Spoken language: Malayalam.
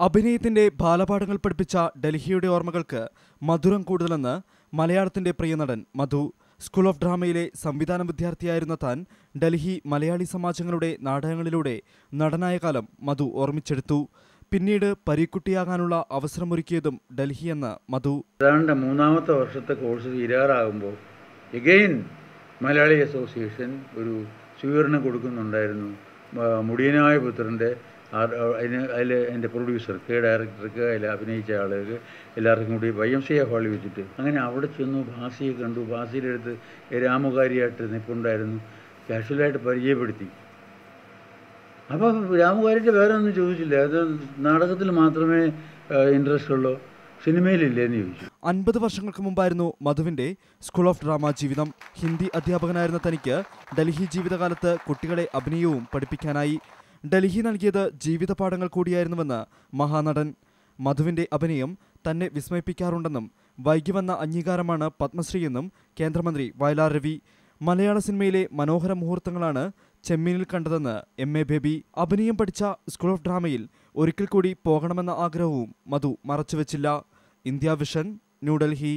അഭിനയത്തിന്റെ ബാലപാഠങ്ങൾ പഠിപ്പിച്ച ഡൽഹിയുടെ ഓർമ്മകൾക്ക് മധുരം കൂടുതലെന്ന് മലയാളത്തിന്റെ പ്രിയനടൻ മധു. സ്കൂൾ ഓഫ് ഡ്രാമയിലെ സംവിധാന വിദ്യാർത്ഥിയായിരുന്ന താൻ ഡൽഹി മലയാളി സമാജങ്ങളുടെ നാടകങ്ങളിലൂടെ നടനായ കാലം മധു ഓർമ്മിച്ചെടുത്തു. പിന്നീട് പരീക്കുട്ടിയാകാനുള്ള അവസരമൊരുക്കിയതും ഡൽഹി എന്ന് മധു. ഏതാണ്ട് മൂന്നാമത്തെ വർഷത്തെ കോഴ്സ് തീരാറാകുമ്പോൾ എഗെയിൻ മലയാളി അസോസിയേഷൻ ഒരു സ്വീകരണം കൊടുക്കുന്നുണ്ടായിരുന്നു. മുടിയനായ പുത്രന്റെ അതിന് അതിൽ എന്റെ പ്രൊഡ്യൂസർക്ക് ഡയറക്ടർക്ക് അതിൽ അഭിനയിച്ച ആളുകൾക്ക് എല്ലാവർക്കും കൂടി വൈ എം സി എ ഹാളിൽ വെച്ചിട്ട്. അങ്ങനെ അവിടെ ചെന്നു ഭാസിയെ കണ്ടു. ഭാസിയുടെ അടുത്ത് രാമുകാരിയായിട്ട് നിൽപ്പുണ്ടായിരുന്നു. കാഷ്വലായിട്ട് പരിചയപ്പെടുത്തി. അപ്പം രാമുകാരിയുടെ വേറെ ഒന്നും ചോദിച്ചില്ല. അത് നാടകത്തിൽ മാത്രമേ ഇൻട്രസ്റ്റ് ഉള്ളൂ? സിനിമയിലില്ലേ എന്ന് ചോദിച്ചു. അൻപത് വർഷങ്ങൾക്ക് മുമ്പായിരുന്നു മധുവിന്റെ സ്കൂൾ ഓഫ് ഡ്രാമ ജീവിതം. ഹിന്ദി അധ്യാപകനായിരുന്ന തനിക്ക് ഡൽഹി ജീവിതകാലത്ത് കുട്ടികളെ അഭിനയവും പഠിപ്പിക്കാനായി ഡൽഹി നൽകിയത് ജീവിതപാഠങ്ങൾ കൂടിയായിരുന്നുവെന്ന് മഹാനടൻ മധുവിന്റെ അഭിനയം തന്നെ വിസ്മയിപ്പിക്കാറുണ്ടെന്നും വൈകി വന്ന അംഗീകാരമാണ് പത്മശ്രീയെന്നും കേന്ദ്രമന്ത്രി വയലാർ രവി. മലയാള സിനിമയിലെ മനോഹര മുഹൂർത്തങ്ങളാണ് ചെമ്മീനിൽ കണ്ടതെന്ന് എം എ ബേബി. അഭിനയം പഠിച്ച സ്കൂൾ ഓഫ് ഡ്രാമയിൽ ഒരിക്കൽ കൂടി പോകണമെന്ന ആഗ്രഹവും Madhu മറച്ചുവെച്ചില്ല. India vision New Delhi